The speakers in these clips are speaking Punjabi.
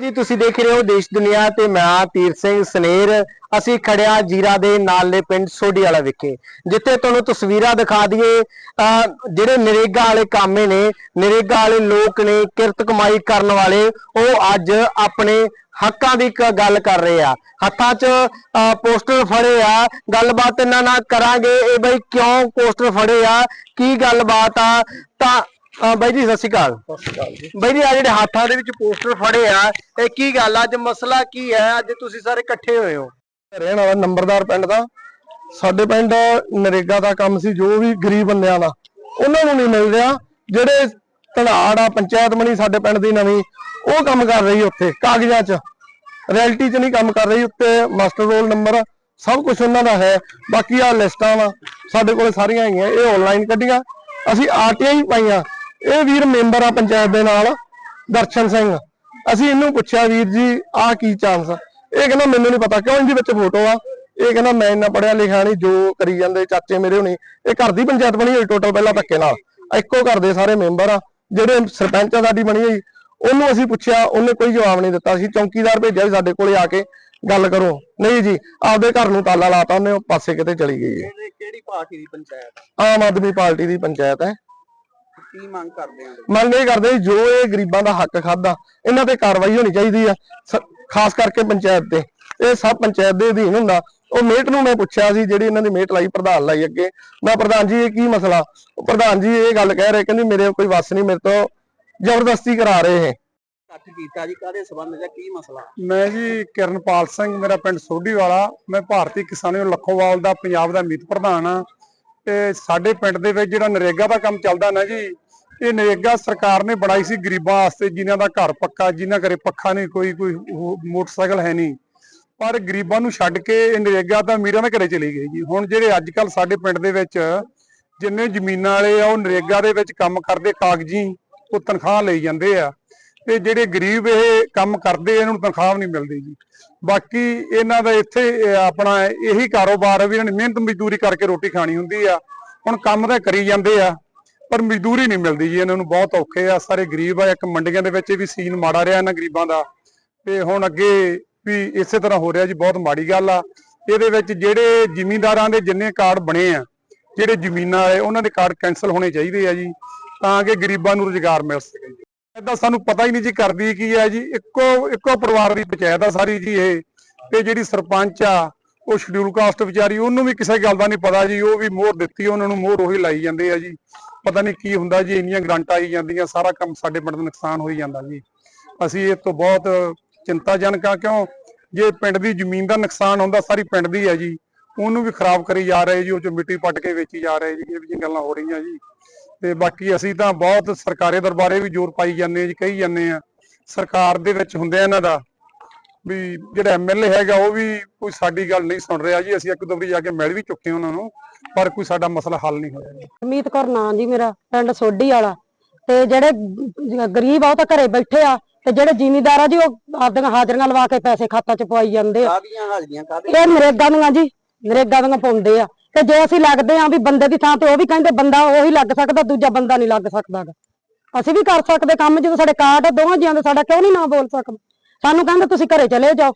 ਜੀ ਤੁਸੀਂ ਦੇਖ ਰਹੇ ਹੋ ਦੇਸ਼ ਦੁਨੀਆ ਤੇ ਮੈਂ ਤੀਰ ਸਿੰਘ ਸਨੇਰ। ਅਸੀਂ ਖੜਿਆ ਜੀਰਾ ਦੇ ਨਾਲੇ ਪਿੰਡ ਸੋਢੀ ਵਾਲਾ ਵਿਖੇ ਜਿੱਥੇ ਤੁਹਾਨੂੰ ਤਸਵੀਰਾਂ ਦਿਖਾ ਦਈਏ। ਜਿਹੜੇ ਨਰੇਗਾ ਵਾਲੇ ਕਾਮੇ ਨੇ ਨਰੇਗਾ ਵਾਲੇ ਲੋਕ ਨੇ ਕਿਰਤ ਕਮਾਈ ਕਰਨ ਵਾਲੇ ਉਹ ਅੱਜ ਆਪਣੇ ਹੱਕਾਂ ਦੀ ਗੱਲ ਕਰ ਰਹੇ ਆ। ਹੱਥਾਂ 'ਚ ਅਹ, ਪੋਸਟਰ ਫੜੇ ਆ। ਗੱਲਬਾਤ ਇਹਨਾਂ ਨਾਲ ਕਰਾਂਗੇ। ਇਹ ਬਈ ਕਿਉਂ ਪੋਸਟਰ ਫੜੇ ਆ? ਕੀ ਗੱਲਬਾਤ ਆ? ਤਾਂ ਹਾਂ ਬਾਈ ਜੀ, ਸਤਿ ਸ਼੍ਰੀ ਅਕਾਲ। ਬਾਈ ਜੀ ਆ ਜਿਹੜੇ ਹੱਥਾਂ ਦੇ ਵਿੱਚ ਪੋਸਟਰ ਫੜੇ ਆ, ਇਹ ਕੀ ਗੱਲ ਆ? ਅੱਜ ਮਸਲਾ ਕੀ ਹੈ ਅੱਜ ਤੁਸੀਂ ਸਾਰੇ ਇਕੱਠੇ ਹੋਏ ਹੋ। ਰਹਿਣ ਵਾਲਾ ਨੰਬਰਦਾਰ ਪਿੰਡ ਦਾ। ਸਾਡੇ ਪਿੰਡ ਨਰੇਗਾ ਦਾ ਕੰਮ ਸੀ, ਜੋ ਵੀ ਗਰੀਬ ਬੰਦਿਆਂ ਦਾ। ਉਹਨਾਂ ਨੂੰ ਨਹੀਂ ਮਿਲ ਰਿਹਾ। ਜਿਹੜੇ ਧਨਾੜ ਆ, ਪੰਚਾਇਤ ਬਣੀ ਸਾਡੇ ਪਿੰਡ ਦੀ ਨਵੀਂ, ਉਹ ਕੰਮ ਕਰ ਰਹੀ ਉੱਥੇ, ਕਾਗਜ਼ਾਂ 'ਚ। ਰੈਲਿਟੀ 'ਚ ਨਹੀਂ ਕੰਮ ਕਰ ਰਹੀ, ਉੱਤੇ ਮਾਸਟਰ ਰੋਲ ਨੰਬਰ ਸਭ ਕੁਝ ਉਹਨਾਂ ਦਾ ਹੈ। ਬਾਕੀ ਆ ਲਿਸਟਾਂ ਵਾ, ਸਾਡੇ ਕੋਲ ਸਾਰੀਆਂ ਹੈਗੀਆਂ, ਇਹ ਆਨਲਾਈਨ ਕੱਢੀਆਂ। ਅਸੀਂ ਆਰਟੀਆਈ ਪਾਈਆਂ। ਇਹ ਵੀਰ ਮੈਂਬਰ ਆ ਪੰਚਾਇਤ ਦੇ ਨਾਲ ਦਰਸ਼ਨ ਸਿੰਘ। ਅਸੀਂ ਇਹਨੂੰ ਪੁੱਛਿਆ ਵੀਰ ਜੀ ਆਹ ਕੀ ਚਾਂਸ ਆ? ਇਹ ਕਹਿੰਦਾ ਮੈਨੂੰ ਨਹੀਂ ਪਤਾ ਕਿਉਂ ਇਹਦੇ ਵਿੱਚ ਫੋਟੋ ਆ। ਇਹ ਕਹਿੰਦਾ ਮੈਂ ਇੰਨਾ ਪੜਿਆ ਲਿਖਿਆ ਨਹੀਂ ਜੋ ਕਰੀ ਜਾਂਦੇ ਚਾਚੇ ਮੇਰੇ ਹੁਣੀ। ਇਹ ਘਰ ਦੀ ਪੰਚਾਇਤ ਬਣੀ ਹੋਈ ਟੋਟਲ ਪਹਿਲਾਂ ਧੱਕੇ ਨਾਲ। ਇੱਕੋ ਘਰ ਦੇ ਸਾਰੇ ਮੈਂਬਰ ਆ ਜਿਹੜੇ ਸਰਪੰਚ ਆ ਸਾਡੀ ਬਣੀ ਹੋਈ। ਉਹਨੂੰ ਅਸੀਂ ਪੁੱਛਿਆ ਉਹਨੇ ਕੋਈ ਜਵਾਬ ਨਹੀਂ ਦਿੱਤਾ। ਅਸੀਂ ਚੌਕੀਦਾਰ ਭੇਜਿਆ ਵੀ ਸਾਡੇ ਕੋਲੇ ਆ ਕੇ ਗੱਲ ਕਰੋ। ਨਹੀਂ ਜੀ ਆਪਦੇ ਘਰ ਨੂੰ ਤਾਲਾ ਲਾਤਾ ਉਹਨੇ ਉਹ ਪਾਸੇ ਕਿਤੇ ਚਲੀ ਗਈ ਹੈ। ਕਿਹੜੀ ਪਾਰਟੀ ਦੀ ਪੰਚਾਇਤ ਆਮ ਆਦਮੀ ਪਾਰਟੀ ਦੀ ਪੰਚਾਇਤ ਹੈ। ਕੀ ਮੰਗ ਕਰਦੇ ਆ ਮੰਗ ਇਹ ਕਰਦੇ ਜੀ, ਜੋ ਇਹ ਗਰੀਬਾਂ ਦਾ ਹੱਕ ਖਾਦਾ ਇਹਨਾਂ ਤੇ ਕਾਰਵਾਈ ਹੋਣੀ ਚਾਹੀਦੀ ਆ ਖਾਸ ਕਰਕੇ ਪੰਚਾਇਤ ਤੇ। ਇਹ ਸਭ ਪੰਚਾਇਤ ਦੇ ਅਧੀਨ ਹੁੰਦਾ। ਉਹ ਮੇਟ ਨੂੰ ਮੈਂ ਪੁੱਛਿਆ ਸੀ ਜਿਹੜੀ ਇਹਨਾਂ ਦੀ ਮੇਟ ਲਾਈ ਪ੍ਰਧਾਨ ਲਾਈ ਅੱਗੇ। ਮੈਂ ਪ੍ਰਧਾਨ ਜੀ ਇਹ ਕੀ ਮਸਲਾ? ਉਹ ਪ੍ਰਧਾਨ ਜੀ ਇਹ ਗੱਲ ਕਹਿ ਰਹੇ ਕਹਿੰਦੀ ਮੇਰੇ ਕੋਈ ਵੱਸ ਨਹੀਂ ਮੇਰੇ ਤੋਂ ਜ਼ਬਰਦਸਤੀ ਕਰਾ ਰਹੇ ਹੈ ਇਕੱਠ ਕੀਤਾ ਜੀ ਕਾਦੇ ਸਬੰਧ ਜਾਂ ਕੀ ਮਸਲਾ? ਮੈਂ ਜੀ ਕਿਰਨਪਾਲ ਸਿੰਘ ਮੇਰਾ ਪਿੰਡ ਸੋਢੀ ਵਾਲਾ। ਮੈਂ ਭਾਰਤੀ ਕਿਸਾਨ ਯੂਨੀਅਨ ਲੱਖੋਵਾਲ ਦਾ ਪੰਜਾਬ ਦਾ ਮੀਤ ਪ੍ਰਧਾਨ ਆ। ਤੇ ਸਾਡੇ ਪਿੰਡ ਦੇ ਵਿੱਚ ਜਿਹੜਾ ਨਰੇਗਾ ਦਾ ਕੰਮ ਚੱਲਦਾ ਨਾ ਜੀ ਇਹ ਨਰੇਗਾ ਸਰਕਾਰ ਨੇ ਬਣਾਈ ਸੀ ਗਰੀਬਾਂ ਵਾਸਤੇ, ਜਿਨ੍ਹਾਂ ਦਾ ਘਰ ਪੱਕਾ, ਜਿਨ੍ਹਾਂ ਘਰੇ ਪੱਖਾ ਨਹੀਂ, ਕੋਈ ਕੋਈ ਮੋਟਰਸਾਈਕਲ ਹੈ ਨਹੀਂ। ਪਰ ਗਰੀਬਾਂ ਨੂੰ ਛੱਡ ਕੇ ਇਹ ਨਰੇਗਾ ਤਾਂ ਅਮੀਰਾਂ ਦੇ ਘਰੇ ਚਲੀ ਗਈ ਜੀ। ਹੁਣ ਜਿਹੜੇ ਅੱਜ ਕੱਲ ਸਾਡੇ ਪਿੰਡ ਦੇ ਵਿੱਚ ਜਿੰਨੇ ਜ਼ਮੀਨਾਂ ਵਾਲੇ ਆ, ਉਹ ਨਰੇਗਾ ਦੇ ਵਿੱਚ ਕੰਮ ਕਰਦੇ, ਕਾਗਜ਼ੀ ਉਹ ਤਨਖਾਹ ਲਈ ਜਾਂਦੇ ਆ। ਤੇ ਜਿਹੜੇ ਗਰੀਬ ਇਹ ਕੰਮ ਕਰਦੇ, ਇਹਨਾਂ ਨੂੰ ਤਨਖਾਹ ਵੀ ਨਹੀਂ ਮਿਲਦੀ ਜੀ। ਬਾਕੀ ਇਹਨਾਂ ਦਾ ਇੱਥੇ ਆਪਣਾ ਇਹੀ ਕਾਰੋਬਾਰ ਹੈ ਵੀ ਇਹਨਾਂ ਨੇ ਮਿਹਨਤ ਮਜ਼ਦੂਰੀ ਕਰਕੇ ਰੋਟੀ ਖਾਣੀ ਹੁੰਦੀ ਆ। ਹੁਣ ਕੰਮ ਤਾਂ ਕਰੀ ਜਾਂਦੇ ਆ। ਪਰ ਮਜ਼ਦੂਰੀ ਨਹੀਂ ਮਿਲਦੀ ਜੀ, ਇਹਨਾਂ ਨੂੰ ਬਹੁਤ ਔਖੇ ਆ। ਸਾਰੇ ਗਰੀਬ ਆ, ਇੱਕ ਮੰਡੀਆਂ ਦੇ ਵਿੱਚ ਵੀ ਸੀਨ ਮਾੜਾ ਰਿਹਾ ਇਹਨਾਂ ਗਰੀਬਾਂ ਦਾ। ਤੇ ਹੁਣ ਅੱਗੇ ਵੀ ਇਸੇ ਤਰ੍ਹਾਂ ਹੋ ਰਿਹਾ ਜੀ, ਬਹੁਤ ਮਾੜੀ ਗੱਲ ਆ। ਇਹਦੇ ਵਿੱਚ ਜਿਹੜੇ ਜ਼ਿਮੀਂਦਾਰਾਂ ਦੇ ਜਿੰਨੇ ਕਾਰਡ ਬਣੇ ਆ, ਜਿਹੜੇ ਜ਼ਮੀਨਾਂ ਵਾਲੇ, ਉਹਨਾਂ ਦੇ ਕਾਰਡ ਕੈਨਸਲ ਹੋਣੇ ਚਾਹੀਦੇ ਆ ਜੀ, ਤਾਂ ਕਿ ਗਰੀਬਾਂ ਨੂੰ ਰੁਜ਼ਗਾਰ ਮਿਲ ਸਕੇ। ਏਦਾਂ ਸਾਨੂੰ ਪਤਾ ਹੀ ਨਹੀਂ ਜੀ ਕਰਦੀ ਕੀ ਹੈ ਜੀ। ਇੱਕੋ ਇੱਕੋ ਪਰਿਵਾਰ ਦੀ ਪੰਚਾਇਤ ਆ ਸਾਰੀ ਜੀ ਇਹ। ਤੇ ਜਿਹੜੀ ਸਰਪੰਚ ਆ, ਉਹ ਸ਼ਡਿਊਲ ਕਾਸਟ ਵਿਚਾਰੀ, ਉਹਨੂੰ ਵੀ ਕਿਸੇ ਗੱਲ ਦਾ ਨਹੀਂ ਪਤਾ ਜੀ, ਉਹ ਵੀ ਮੋਹਰ ਦਿੱਤੀ, ਉਹਨਾਂ ਨੂੰ ਮੋਹਰ ਉਹੀ ਲਾਈ ਜਾਂਦੇ ਆ ਜੀ। ਪਤਾ ਨਹੀਂ ਕੀ ਹੁੰਦਾ ਜੀ, ਇੰਨੀਆਂ ਗ੍ਰਾਂਟਾਂ ਆਈ ਜਾਂਦੀਆਂ, ਸਾਰਾ ਕੰਮ ਸਾਡੇ ਪਿੰਡ ਦਾ ਨੁਕਸਾਨ ਹੋਈ ਜਾਂਦਾ ਜੀ। ਅਸੀਂ ਇਹ ਤੋਂ ਬਹੁਤ ਚਿੰਤਾਜਨਕ ਆ, ਕਿਉਂ? ਜੇ ਪਿੰਡ ਦੀ ਜ਼ਮੀਨ ਦਾ ਨੁਕਸਾਨ ਹੁੰਦਾ, ਸਾਰੀ ਪਿੰਡ ਦੀ ਹੈ ਜੀ। ਉਹਨੂੰ ਵੀ ਖਰਾਬ ਕਰੀ ਜਾ ਰਹੇ ਜੀ, ਉਹ ਚ ਮਿੱਟੀ ਪੱਟ ਕੇ ਵੇਚੀ ਜਾ ਰਹੇ ਜੀ, ਇਹ ਵੀ ਗੱਲਾਂ ਹੋ ਰਹੀਆਂ ਜੀ। ਤੇ ਬਾਕੀ ਅਸੀਂ ਤਾਂ ਬਹੁਤ ਸਰਕਾਰੀ ਦਰਬਾਰੇ ਵੀ ਜ਼ੋਰ ਪਾਈ ਜਾਂਦੇ ਆ ਜੀ, ਕਹੀ ਜਾਂਦੇ ਆ। ਸਰਕਾਰ ਦੇ ਵਿੱਚ ਹੁੰਦੇ ਆ ਇਹਨਾਂ ਦਾ ਵੀ ਜਿਹੜਾ ਐਮਐਲਏ ਹੈਗਾ, ਉਹ ਵੀ ਕੋਈ ਸਾਡੀ ਗੱਲ ਨਹੀਂ ਸੁਣ ਰਿਹਾ ਜੀ। ਅਸੀਂ ਇੱਕ ਦੋ ਵਾਰੀ ਜਾ ਕੇ ਮਿਲ ਵੀ ਚੁੱਕੇ ਉਹਨਾਂ ਨੂੰ। ਪਰ ਕੋਈ ਸਾਡਾ ਮਸਲਾ ਹੱਲ ਨਹੀਂ ਹੋਇਆ ਅਮੀਤ ਕੌਰ ਨਾਂ ਜੀ ਮੇਰਾ ਪਿੰਡ ਸੋਢੀ ਵਾਲਾ। ਤੇ ਜਿਹੜੇ ਗਰੀਬ ਆ ਉਹ ਤਾਂ ਘਰੇ ਬੈਠੇ ਆ। ਤੇ ਜਿਹੜੇ ਜ਼ਿਮੀਂਦਾਰ ਆ ਜੀ ਉਹ ਆਪਦੀਆਂ ਹਾਜ਼ਰੀਆਂ ਲਵਾ ਕੇ ਪੈਸੇ ਖਾਤਾ ਚ ਪਵਾਈ ਜਾਂਦੇ ਆ। ਕਾਦੀਆਂ ਹਾਜ਼ਰੀਆਂ ਕਾਦੇ ਇਹ ਨਰੇਗਾ ਦੀਆਂ ਜੀ ਨਰੇਗਾ ਦੀਆਂ ਪਾਉਂਦੇ ਆ। ਤੇ ਜੇ ਅਸੀਂ ਲੱਗਦੇ ਆ ਵੀ ਬੰਦੇ ਦੀ ਥਾਂ ਤੇ ਉਹ ਵੀ ਕਹਿੰਦੇ ਬੰਦਾ ਉਹੀ ਲੱਗ ਸਕਦਾ ਦੂਜਾ ਬੰਦਾ ਨਹੀਂ ਲੱਗ ਸਕਦਾ। ਅਸੀਂ ਵੀ ਕਰ ਸਕਦੇ ਕੰਮ ਜਦੋਂ ਸਾਡੇ ਕਾਰਡ ਆ ਦੋਵਾਂ ਜੀਆਂ ਦੇ ਸਾਡਾ ਕਿਉਂ ਨਹੀਂ ਨਾ ਬੋਲ ਸਕਦਾ? ਸਾਨੂੰ ਕਹਿੰਦੇ ਤੁਸੀਂ ਘਰੇ ਚਲੇ ਜਾਓ।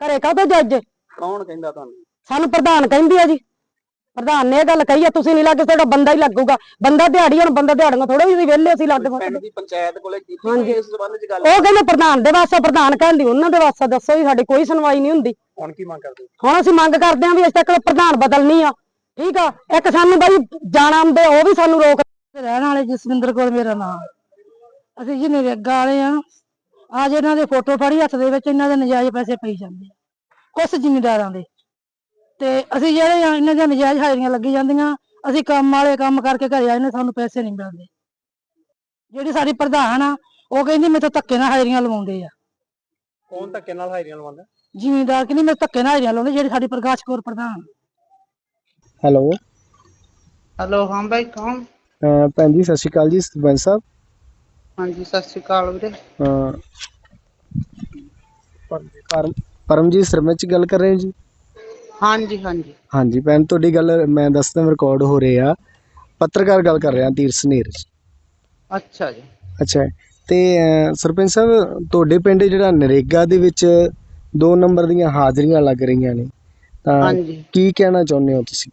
ਘਰੇ ਕਾਹਤੋਂ ਜੱਜ? ਕੌਣ ਕਹਿੰਦਾ ਤੁਹਾਨੂੰ? ਸਾਨੂੰ ਪ੍ਰਧਾਨ ਕਹਿੰਦੀ ਆ ਜੀ। ਪ੍ਰਧਾਨ ਨੇ ਇਹ ਗੱਲ ਕਹੀ ਆ ਤੁਸੀਂ ਨਹੀਂ ਲੱਗ ਤੁਹਾਡਾ ਬੰਦਾ ਹੀ ਲੱਗੂਗਾ। ਬੰਦਾ ਦਿਹਾੜੀ ਹੁਣ ਬੰਦਾ ਦਿਹਾੜੀਆਂ ਥੋੜਾ ਵੀ ਵਿਹਲੇ ਅਸੀਂ ਲੱਗ ਪਿੰਡ ਦੀ ਪੰਚਾਇਤ ਕੋਲੇ ਕੀਤੀ। ਇਸ ਸੰਬੰਧ ਚ ਗੱਲ ਉਹ ਕਹਿੰਦੇ ਪ੍ਰਧਾਨ ਦੇ ਵਾਸਤੇ ਪ੍ਰਧਾਨ ਕਹਿੰਦੀ ਉਹਨਾਂ ਦੇ ਵਾਸਤੇ ਦੱਸੋ ਜੀ ਸਾਡੀ ਕੋਈ ਸੁਣਵਾਈ ਨਹੀਂ ਹੁੰਦੀ। ਹੁਣ ਕੀ ਮੰਗ ਕਰਦੇ? ਹੁਣ ਅਸੀਂ ਮੰਗ ਕਰਦੇ ਹਾਂ ਵੀ ਅਜੇ ਤੱਕ ਪ੍ਰਧਾਨ ਬਦਲਣੀ ਆ। ਠੀਕ ਆ? ਇੱਕ ਸਾਨੂੰ ਬਾਈ ਜਾਣਾ ਆਉਂਦੇ ਉਹ ਵੀ ਸਾਨੂੰ ਰੋਕ ਰਹਿਣ ਵਾਲੇ ਜਸਵਿੰਦਰ ਕੌਰ ਮੇਰਾ ਨਾਮ ਅਸੀਂ ਜੀ ਨਰੇਗਾ ਵਾਲੇ ਆ। ਅੱਜ ਇਹਨਾਂ ਦੇ ਫੋਟੋ ਫੜੀ ਹੱਥ ਦੇ ਵਿੱਚ ਇਹਨਾਂ ਦੇ ਨਜਾਇਜ਼ ਪੈਸੇ ਪਈ ਜਾਂਦੇ ਆ। ਕੁਝ ਜ਼ਿਮੀਂਦਾਰਾਂ ਦੇ। ਤੇ ਅਸੀਂ ਜਿਹੜੇ ਆ ਇਹਨਾਂ ਦੀਆਂ ਨਜਾਇਜ਼ ਹਾਜ਼ਰੀਆਂ ਲੱਗੀ ਜਾਂਦੀਆਂ ਅਸੀਂ ਕੰਮ ਵਾਲੇ ਕੰਮ ਕਰਕੇ ਘਰੇ ਆਏ ਨੇ ਸਾਨੂੰ ਪੈਸੇ ਨਹੀਂ ਮਿਲਦੇ। ਜਿਹੜੀ ਸਾਡੀ ਪ੍ਰਧਾਨ ਆ ਉਹ ਕਹਿੰਦੀ ਤੋਂ ਧੱਕੇ ਨਾਲ ਹਾਜ਼ਰੀਆਂ ਲਵਾਉਂਦੇ ਆ। ਕੌਣ ਧੱਕੇ ਨਾਲ ਹਾਜ਼ਰੀਆਂ ਲਵਾਉਂਦਾ? ਜ਼ਿਮੀਂਦਾਰ ਕਹਿੰਦੀ ਮੇਰੇ ਧੱਕੇ ਨਾਲ ਹਾਜ਼ਰੀਆਂ ਲਾਉਂਦੇ ਜਿਹੜੀ ਸਾਡੀ ਪ੍ਰਕਾਸ਼ ਕੌਰ ਪ੍ਰਧਾਨ ਹੈਲੋ। ਹੈਲੋ ਹਾਂ ਬਾਈ ਕੌਣ? ਭੈਣ ਜੀ ਸਤਿ ਸ਼੍ਰੀ ਅਕਾਲ ਜੀ ਸਰਪੰਚ ਸਾਹਿਬ। ਹਾਂਜੀ ਸਤਿ ਸ਼੍ਰੀ ਅਕਾਲ ਵੀਰੇ। ਪਰਮ ਪਰਮਜੀਤ ਸਰਪੰਚ ਗੱਲ ਕਰ ਰਹੇ ਜੀ? ਹਾਂਜੀ ਹਾਂਜੀ। ਹਾਂਜੀ ਭੈਣ ਤੁਹਾਡੀ ਗੱਲ ਮੈਂ ਦੱਸਦਾ ਰਿਕਾਰਡ ਹੋ ਰਹੇ ਆ। ਪੱਤਰਕਾਰ ਗੱਲ ਕਰ ਰਿਹਾ ਤੀਰ ਸਨੇਰ। ਅੱਛਾ ਜੀ। ਅੱਛਾ ਤੇ ਅਹ, ਸਰਪੰਚ ਸਾਹਿਬ ਤੁਹਾਡੇ ਪਿੰਡ ਜਿਹੜਾ ਨਰੇਗਾ ਦੇ ਵਿੱਚ 2 ਨੰਬਰ ਦੀਆਂ ਹਾਜ਼ਰੀਆਂ ਲੱਗ ਰਹੀਆਂ ਨੇ ਤਾਂ ਹਾਂਜੀ। ਕੀ ਕਹਿਣਾ ਚਾਹੁੰਦੇ ਹੋ ਤੁਸੀਂ?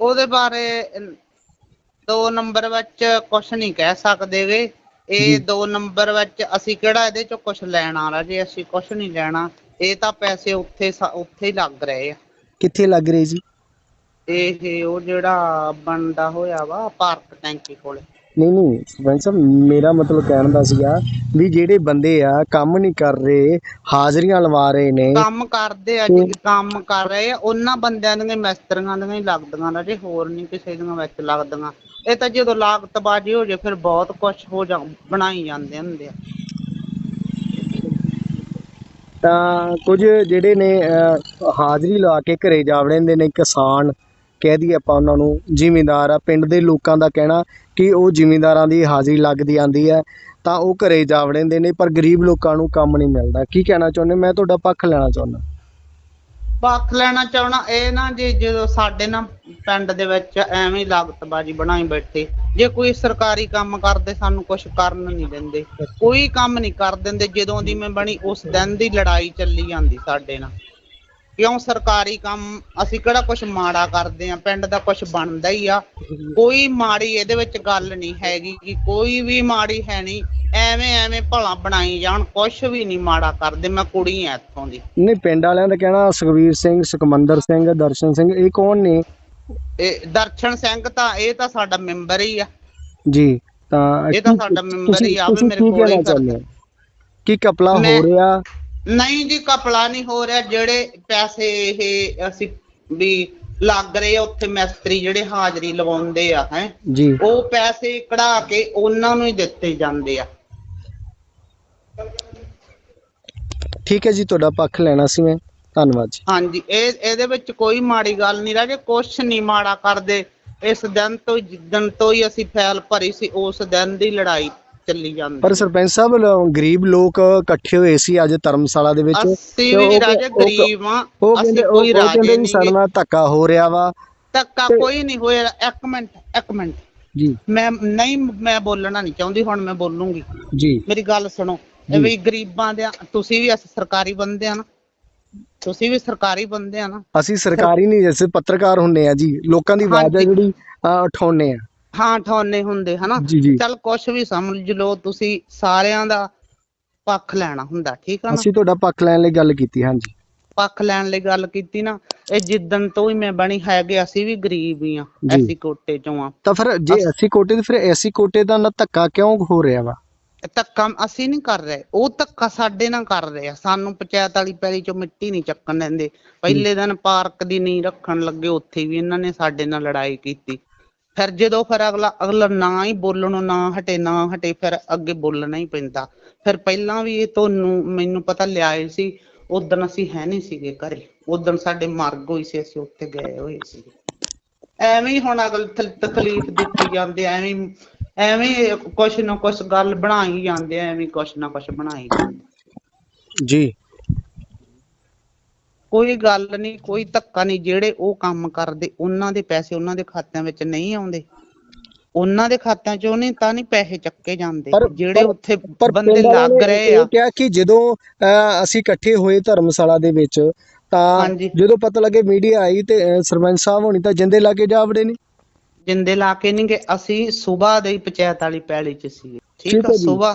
ਉਹਦੇ ਬਾਰੇ ਅਮ, ਦੋ ਨੰਬਰ ਵਿੱਚ ਕੁਝ ਨਹੀਂ ਕਹਿ ਸਕਦੇਗੇ। ਇਹ ਦੋ ਨੰਬਰ ਵਿੱਚ ਅਸੀਂ ਕਿਹੜਾ ਇਹਦੇ ਚੋਂ ਕੁਝ ਲੈਣ ਵਾਲਾ ਜੇ? ਅਸੀਂ ਕੁਝ ਨਹੀਂ ਲੈਣਾ। ਇਹ ਤਾਂ ਪੈਸੇ ਉੱਥੇ ਸਾ- ਉੱਥੇ ਹੀ ਲੱਗ ਰਹੇ ਆ। ਕਿੱਥੇ ਲੱਗ ਰਹੀ ਜੀ? ਇਹ ਉਹ ਜਿਹੜਾ ਬਣਦਾ ਹੋਇਆ ਵਾ ਪਾਰਕ ਟੈਂਕੀ ਕੋਲੇ। ਨਹੀਂ ਨਹੀਂ ਸਰਪੰਚ ਸਾਹਿਬ ਮੇਰਾ ਮਤਲਬ ਕਹਿਣ ਦਾ ਸੀਗਾ ਵੀ ਜਿਹੜੇ ਬੰਦੇ ਆ ਕੰਮ ਨਹੀਂ ਕਰ ਰਹੇ ਹਾਜ਼ਰੀਆਂ ਲਵਾ ਰਹੇ ਨੇ। ਕੰਮ ਕਰਦੇ ਆ ਜੀ ਕੰਮ ਕਰ ਰਹੇ ਆ ਉਹਨਾਂ ਬੰਦਿਆਂ ਦੀਆਂ ਮਿਸਤਰੀਆਂ ਦੀਆਂ ਹੀ ਲੱਗਦੀਆਂ ਨਾ ਜੇ ਹੋਰ ਨਹੀਂ ਕਿਸੇ ਦੀਆਂ ਵਿੱਚ ਲੱਗਦੀਆਂ। ਇਹ ਤਾਂ ਜਦੋਂ ਲਾਗਤਬਾਜ਼ੀ ਹੋ ਜੇ ਫਿਰ ਬਹੁਤ ਕੁਝ ਹੋ ਜਾ ਬਣਾਈ ਜਾਂਦੇ ਹੁੰਦੇ ਆ। ਤਾਂ ਕੁਝ ਜਿਹੜੇ ਨੇ ਹਾਜ਼ਰੀ ਲਾ ਕੇ ਘਰੇ ਜਾ ਵੜਦੇ ਨੇ ਕਿਸਾਨ, ਕਹਿ ਦਈਏ ਆਪਾਂ ਉਹਨਾਂ ਨੂੰ ਜ਼ਿਮੀਂਦਾਰ ਆ, ਪਿੰਡ ਦੇ ਲੋਕਾਂ ਦਾ ਕਹਿਣਾ ਕਿ ਉਹ ਜ਼ਿਮੀਂਦਾਰਾਂ ਦੀ ਹਾਜ਼ਰੀ ਲੱਗਦੀ ਆਂਦੀ ਹੈ, ਤਾਂ ਉਹ ਘਰੇ ਜਾ ਵੜਦੇ ਨੇ, ਪਰ ਗਰੀਬ ਲੋਕਾਂ ਨੂੰ ਕੰਮ ਨਹੀਂ ਮਿਲਦਾ। ਕੀ ਕਹਿਣਾ ਚਾਹੁੰਦੇ? ਮੈਂ ਤੁਹਾਡਾ ਪੱਖ ਲੈਣਾ ਚਾਹੁੰਦਾ। ਪੱਖ ਲੈਣਾ ਚਾਹਣਾ ਇਹ ਨਾ ਜੀ ਜਦੋਂ ਸਾਡੇ ਨਾ ਪਿੰਡ ਦੇ ਵਿੱਚ ਐਵੇਂ ਲਾਗਤਬਾਜ਼ੀ ਬਣਾਈ ਬੈਠੇ ਜੇ ਕੋਈ ਸਰਕਾਰੀ ਕੰਮ ਕਰਦੇ, ਸਾਨੂੰ ਕੁਝ ਕਰਨ ਨਹੀਂ ਦਿੰਦੇ। ਕੋਈ ਕੰਮ ਨਹੀਂ ਕਰ ਦਿੰਦੇ, ਜਦੋਂ ਦੀ ਮੈਂ ਬਣੀ, ਉਸ ਦਿਨ ਦੀ ਲੜਾਈ ਚੱਲੀ ਜਾਂਦੀ ਸਾਡੇ ਨਾਲ। ਕਿਉਂ ਸਰਕਾਰੀ ਕੰਮ ਅਸੀਂ ਕਿਹੜਾ ਕੁਝ ਮਾੜਾ ਕਰਦੇ ਆ ਪਿੰਡ ਦਾ ਕੁਝ ਬਣਦਾ ਹੀ ਆ। ਕੋਈ ਮਾੜੀ ਇਹਦੇ ਵਿੱਚ ਗੱਲ ਨਹੀਂ ਹੈਗੀ ਕਿ ਕੋਈ ਵੀ ਮਾੜੀ ਹੈ ਨਹੀਂ, ਐਵੇਂ ਐਵੇਂ ਭਲਾ ਬਣਾਈ ਜਾਣ, ਕੁਛ ਵੀ ਨਹੀਂ ਮਾੜਾ ਕਰਦੇ, ਮੈਂ ਕੁੜੀ ਆ ਇੱਥੋਂ ਦੀ। ਨਹੀਂ, ਪਿੰਡ ਵਾਲਿਆਂ ਦਾ ਕਹਿਣਾ ਸੁਖਵੀਰ ਸਿੰਘ, ਸੁਖਮੰਦਰ ਸਿੰਘ, ਦਰਸ਼ਨ ਸਿੰਘ, ਇਹ ਕੌਣ ਨੇ? ਇਹ ਦਰਸ਼ਨ ਸਿੰਘ ਤਾਂ ਇਹ ਤਾਂ ਸਾਡਾ ਮੈਂਬਰ ਹੀ ਆ। ਜੀ ਤਾਂ ਇਹ ਤਾਂ ਸਾਡਾ ਮੈਂਬਰ ਹੀ ਆ ਵੀ ਤੁਸੀਂ ਮੇਰੇ ਕੋਲ ਹੀ ਹੋ? ਕੀ ਕਪਲਾ ਹੋ ਰਿਹਾ? ਨਹੀਂ ਜੀ ਕਪਲਾ ਨਹੀਂ ਹੋ ਰਿਹਾ। ਜਿਹੜੇ ਪੈਸੇ ਇਹ ਅਸੀਂ ਵੀ ਲੱਗ ਰਹੇ ਆ ਉੱਥੇ ਮਿਸਤਰੀ ਜਿਹੜੇ ਹਾਜ਼ਰੀ ਲਵਾਉਂਦੇ ਆ ਹੈ। ਜੀ। ਉਹ ਪੈਸੇ ਕਢਾ ਕੇ ਉਹਨਾਂ ਨੂੰ ਹੀ ਦਿੱਤੇ ਜਾਂਦੇ ਆ। ਠੀਕ ਹੈ ਜੀ ਤੁਹਾਡਾ ਪੱਖ ਲੈਣਾ ਸੀ ਮੈਂ। ਧੰਨਵਾਦ ਜੀ। ਹਾਂਜੀ ਇਹ ਇਹਦੇ ਵਿੱਚ ਕੋਈ ਮਾੜੀ ਗੱਲ ਨਹੀਂ ਰਾਜੇ ਕੁਛ ਨਹੀਂ ਮਾੜਾ ਕਰਦੇ। ਇਸ ਦਿਨ ਤੋਂ ਜਿੱਦਣ ਤੋਂ ਹੀ ਅਸੀਂ ਫੈਲ ਭਰੀ ਸੀ ਉਸ ਦਿਨ ਦੀ ਲੜਾਈ ਚੱਲੀ ਜਾਂਦੀ। ਪਰ ਸਰਪੰਚ ਸਾਹਿਬ ਲ- ਗਰੀਬ ਲੋਕ ਇਕੱਠੇ ਹੋਏ ਸੀ ਅੱਜ ਧਰਮਸ਼ਾਲਾ ਦੇ ਵਿੱਚ। ਅਸੀਂ ਵੀ ਉਹ- ਰਾਜੇ ਉਹ- ਗਰੀਬ ਆ ਉਹ ਅਸੀਂ ਉਹ ਕੋਈ ਉਹ ਰਾਜੇ ਕਹਿੰਦੇ ਵੀ ਨਹੀਂ ਨਾਲ ਧੱਕਾ ਹੋ ਰਿਹਾ ਵਾ। ਧੱਕਾ ਕੋਈ ਨਹੀਂ ਹੋਇਆ। ਇੱਕ ਮਿੰਟ ਇੱਕ ਮਿੰਟ। ਜੀ। ਮੈਂ ਨਹੀਂ ਮੈਂ ਬੋਲਣਾ ਨਹੀਂ ਚਾਹੁੰਦੀ ਹੁਣ ਮੈਂ ਬੋਲੂੰਗੀ। ਜੀ। ਮੇਰੀ ਗੱਲ ਸੁਣੋ। ਇਹ ਵੀ ਗਰੀਬਾਂ ਦੇ ਤੁਸੀਂ ਵੀ ਅਸੀਂ ਸਰਕਾਰੀ ਬੰਦੇ ਆ ਨਾ। ਤੁਸੀਂ ਵੀ ਸਰਕਾਰੀ ਬੰਦੇ ਆ ਨਾ। ਅਸੀਂ ਸਰਕਾਰੀ ਨਹੀਂ ਜੈਸੇ ਪੱਤਰਕਾਰ ਹੁੰਨੇ ਆ ਜੀ। ਲੋਕਾਂ ਦੀ ਆਵਾਜ਼ ਆ। ਜਿਹੜੀ ਅਹ, ਉਠਾਉਂਦੇ ਆ। ਹਾਂ ਠਾਉਨੇ ਹੁੰਦੇ ਹਨਾ? ਜੀ ਜੀ। ਚੱਲ ਕੁਛ ਵੀ ਸਮਝ ਲਓ ਤੁਸੀਂ ਸਾਰਿਆਂ ਦਾ ਪੱਖ ਲੈਣਾ ਹੁੰਦਾ ਠੀਕ ਆ ਨਾ? ਅਸੀਂ ਤੁਹਾਡਾ ਪੱਖ ਲੈਣ ਲਈ ਗੱਲ ਕੀਤੀ ਹਾਂਜੀ। ਪੱਖ ਲੈਣ ਲਈ ਗੱਲ ਕੀਤੀ ਨਾ ਇਹ ਜਿੱਦਣ ਤੋਂ ਹੀ ਮੈਂ ਬਣੀ ਹੈਗੇ ਅਸੀਂ ਵੀ ਗਰੀਬ ਹੀ ਆ ਜੀ। ਐਸੀ ਕੋਟੇ ਚੋਂ ਆ। ਤਾਂ ਫਿਰ ਜੇ ਐਸੀ ਕੋਟੇ ਤੇ ਫਿਰ ਐਸੀ ਕੋਟੇ ਦਾ ਨਾ ਧੱਕਾ ਕਿਉਂ ਹੋ ਰਿਹਾ ਵਾ? ਧੱਕਾ ਅਸੀਂ ਨਹੀਂ ਕਰ ਰਹੇ, ਉਹ ਧੱਕਾ ਸਾਡੇ ਨਾਲ ਕਰ ਰਹੇ ਆ, ਸਾਨੂੰ ਪੰਚਾਇਤ ਵਾਲੀ ਪੈਲੀ ਚੋਂ ਮਿੱਟੀ ਨਹੀਂ ਚੱਕਣ ਦਿੰਦੇ, ਪਹਿਲੇ ਦਿਨ ਪਾਰਕ ਦੀ ਨੀਂਹ ਰੱਖਣ ਲੱਗੇ, ਉੱਥੇ ਵੀ ਇਹਨਾਂ ਨੇ ਸਾਡੇ ਨਾਲ ਲੜਾਈ ਕੀਤੀ। ਫਿਰ ਜਦੋਂ ਫਿਰ ਅਗਲਾ ਅਗਲਾ ਨਾ ਹੀ ਬੋਲਣੋਂ ਨਾ ਹਟੇ ਨਾ ਹਟੇ, ਫਿਰ ਅੱਗੇ ਬੋਲਣਾ ਹੀ ਪੈਂਦਾ। ਫਿਰ ਪਹਿਲਾਂ ਵੀ ਇਹ ਤੁਹਾਨੂੰ ਮੈਨੂੰ ਪਤਾ ਲਿਆਏ ਸੀ ਉਦੋਂ ਅਸੀਂ ਹੈ ਨਹੀਂ ਸੀਗੇ ਘਰੇ ਉਦੋਂ ਸਾਡੇ ਮਰਗ ਹੋਈ ਸੀ, ਅਸੀਂ ਉੱਥੇ ਗਏ ਹੋਏ ਸੀ ਐਵੇਂ ਹੀ ਹੁਣ ਅਗਲ ਤਕਲੀਫ ਦਿੱਤੀ ਜਾਂਦੇ ਐਵੇਂ ਐਵੇਂ ਕੁਛ ਨਾ ਕੁਛ ਗੱਲ ਬਣਾਈ ਜਾਂਦੇ ਆ, ਐਵੇਂ ਕੁਛ ਨਾ ਕੁਛ ਬਣਾਈ ਜਾਂਦੇ ਜੀ। ਕੋਈ ਗੱਲ ਨਹੀਂ ਕੋਈ ਧੱਕਾ ਨਹੀਂ ਜਿਹੜੇ ਉਹ ਕੰਮ ਕਰਦੇ ਉਹਨਾਂ ਦੇ ਪੈਸੇ ਉਹਨਾਂ ਦੇ ਖਾਤਿਆਂ ਵਿੱਚ ਨਹੀਂ ਆਉਂਦੇ। ਉਹਨਾਂ ਦੇ ਖਾਤਿਆਂ ਚੋਂ ਨਹੀਂ ਤਾਂ ਨਹੀਂ ਪੈਸੇ ਚੱਕੇ ਜਾਂਦੇ ਜਿਹੜੇ ਉੱਥੇ ਬੰਦੇ ਲੱਗ ਰਹੇ ਆ। ਕਿਹਾ ਕਿ ਜਦੋਂ ਅਸੀਂ ਇਕੱਠੇ ਹੋਏ ਧਰਮਸ਼ਾਲਾ ਦੇ ਵਿੱਚ ਤਾਂ। ਜਦੋਂ ਪਤਾ ਲੱਗੇ ਮੀਡੀਆ ਆਈ ਤੇ ਸਰਪੰਚ ਸਾਹਿਬ ਹੋਣੀ ਤਾਂ ਜਿੰਦੇ ਲਾ ਕੇ ਜਾ ਵੜੇ ਨੇ। ਜਿੰਦੇ ਲਾ ਕੇ ਨਹੀਂ ਗਏ ਅਸੀਂ ਸਵੇਰ ਦੇ ਹੀ ਪੰਚਾਇਤ ਵਾਲੀ ਪੈਲੀ 'ਚ ਸੀ ਠੀਕ ਆ। ਸਵੇਰ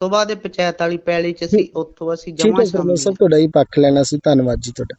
ਸਵੇਰ ਦੇ ਪੰਚਾਇਤ ਵਾਲੀ ਪੈਲੀ 'ਚ ਸੀ ਉੱਥੋਂ ਅਸੀਂ ਠੀਕ ਜਮਾ ਹੈ ਸਾਹਿਬ ਤੁਹਾਡਾ ਹੀ ਪੱਖ ਲੈਣਾ ਸੀ ਧੰਨਵਾਦ ਜੀ ਤੁਹਾਡਾ।